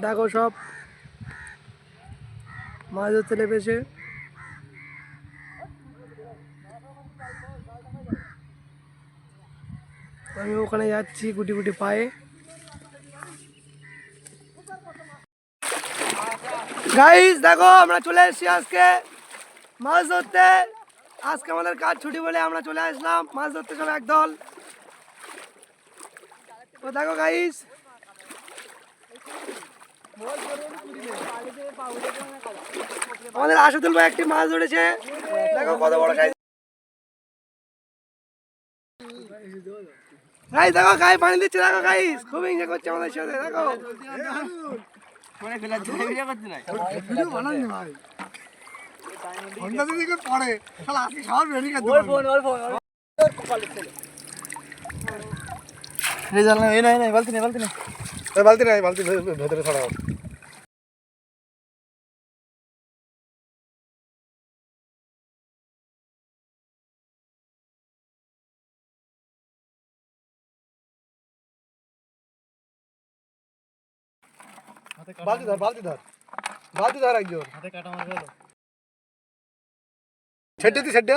দেখো সব। মাছ ধরতে লেপেছে। আমি ওখানে যাচ্ছি গুটি গুটি পায়ে। গাইস দেখো, আমরা চলে এসেছি আজকে মাছ ধরতে। আজকে আমাদের কাজ ছুটি বলে আমরা চলে আসলাম মাছ ধরতে সব একদল। তো দেখো গাইস আমাদের আশাদুল ভাই একটি মাছ ধরেছে দেখো কত বড় সাইজ গাই দেখো গাই পানি দিচ্ছে দেখো গাইস খুব এনজয় করছে আমাদের সাথে দেখো এই নাই নাই বালতি নেই বালতি নেই বালতি নাই বালতি ভেতরে ছড়াও। বালতি ধর বালতি ধর। বালতি ধর একজন। হাতে কাটা গেল ছেড়ে দি ছেড়ে